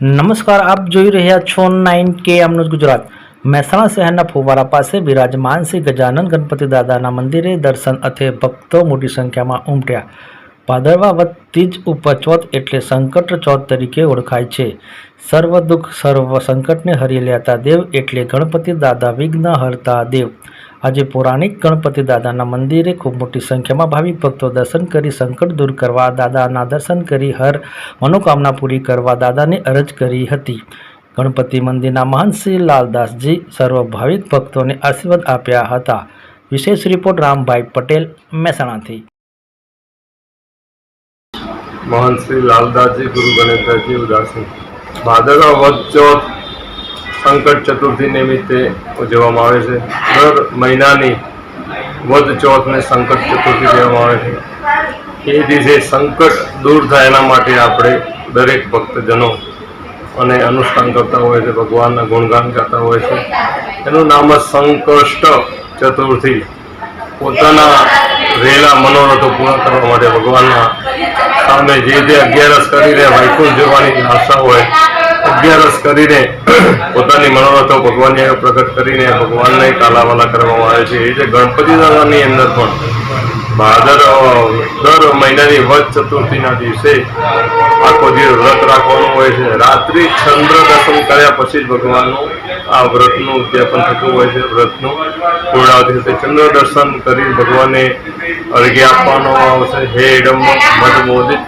નમસ્કાર, આપ જોઈ રહ્યા છો નાઇન કે એમનું ગુજરાત. મહેસાણા શહેરના ફુવારા પાસે બિરાજમાન શ્રી ગજાનંદ ગણપતિ દાદાના મંદિરે દર્શન અર્થે ભક્તો મોટી સંખ્યામાં ઉમટ્યા. ભાદરવા વધતી જ ઉપચોથ એટલે સંકટ ચોથ તરીકે ઓળખાય છે. સર્વ દુઃખ, સર્વ સંકટને હરી લેતા દેવ એટલે ગણપતિ દાદા વિઘ્ન હરતા દેવ. આજે પૌરાણિક ગણપતિ દાદાના મંદિરે ખૂબ મોટી સંખ્યામાં ભાવિક ભક્તો દર્શન કરી સંકટ દૂર કરવા દાદાના દર્શન કરી હર મનોકામના પૂરી કરવા દાદાને અરજ કરી હતી. ગણપતિ મંદિરના મહંત શ્રી લાલદાસજી સર્વ ભાવિક ભક્તોને આશીર્વાદ આપ્યા હતા. વિશેષ રિપોર્ટ રામભાઈ પટેલ, મહેસાણાથી. મહંત શ્રી લાલદાસજી, ગુરુ ગણેશદાસજી ઉદાસી. ભાદરવા સંકટ ચતુર્થી નિમિત્તે ઉજવવામાં આવે છે. દર મહિનાની વધ ચોથને સંકટ ચતુર્થી કહેવામાં આવે છે. એ દિવસે સંકટ દૂર થાય એના માટે આપણે દરેક ભક્તજનો અને અનુષ્ઠાન કરતા હોય છે, ભગવાનના ગુણગાન ગાતા હોય છે. એનું નામ જ સંકષ્ટ ચતુર્થી. પોતાના રહેલા મનોરથો પૂર્ણ કરવા માટે ભગવાનના સામે જે જે અગિયારસ કરીને વૈકુંઠ જવાની આશા હોય અગિયારસ કરીને પોતાની મનોરથો ભગવાનને પ્રગટ કરીને ભગવાનને કાલાવાલા કરવામાં આવે છે. એ રીતે ગણપતિ દાદાની અંદર પણ ભાદર દર મહિનાની વધ ચતુર્થીના દિવસે આખો દિવસ વ્રત રાખવાનું હોય છે. રાત્રિ ચંદ્ર દર્શન કર્યા પછી જ ભગવાનનું આ વ્રતનું ઉદ્યાપન થતું હોય છે, વ્રતનું. પૂર્ણાવતી થતી ચંદ્ર દર્શન કરી ભગવાનને અર્ઘ્ય આપવાનો આવશે. હે ઇડમ મધ મોદિત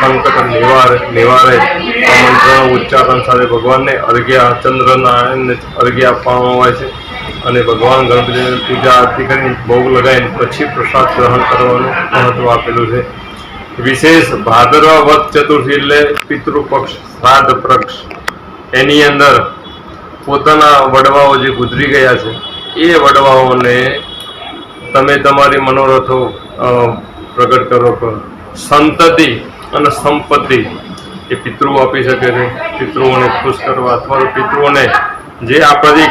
સંકટ નિવારે નિવારે. આ મંત્રના ઉચ્ચારણ સાથે ભગવાનને અર્ઘ્ય, ચંદ્રનારાયણને અર્ઘ્ય આપવામાં આવે છે. અને ભગવાન ગણપતિની પૂજા આરતી કરીને ભોગ લગાવીને પછી પ્રસાદ ગ્રહણ કરવાનું મહત્વ આપેલું છે. વિશેષ ભાદરવા વધ ચતુર્થી એટલે પિતૃપક્ષ, શ્રાદ્ધ પક્ષ. એની અંદર પોતાના વડવાઓ જે ગુજરી ગયા છે, એ વડવાઓને તમે તમારી મનોરથો પ્રગટ કરો છો સંતતિ અને સંપત્તિ એ પિતૃઓ આપી શકે છે. પિતૃઓને ખુશ કરવા અથવા પિતૃઓને જે આપણાથી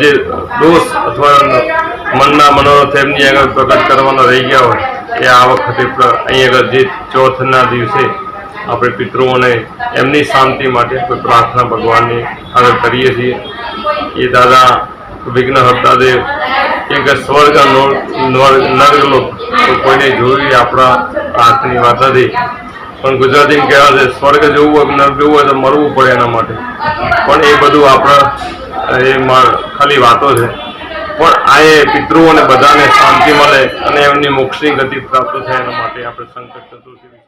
જે દોષ અથવા મનના મનોરથ એમની આગળ પ્રગટ કરવાના રહી ગયા હોય, એ આ વખતે અહીં આગળ જે ચોથના દિવસે આપણે પિતૃઓને એમની શાંતિ માટે કોઈ પ્રાર્થના ભગવાનની આગળ કરીએ છીએ. એ દાદા વિઘ્નહર્તા દેવ કે સ્વર્ગ નર્ગલોક કોઈને જોયું આપણા હાથની વાત નથી. પણ ગુજરાતીમાં કહેવા છે, સ્વર્ગ જોવું હોય નર્ક જોવું હોય તો મરવું પડે એના માટે. પણ એ બધું આપણા, એ ખાલી વાતો છે. પણ આ એ પિતૃઓને બધાને શાંતિ મળે અને એમની મોક્ષની ગતિ પ્રાપ્ત થાય એના માટે આપણે સંકટ ચતુર્થી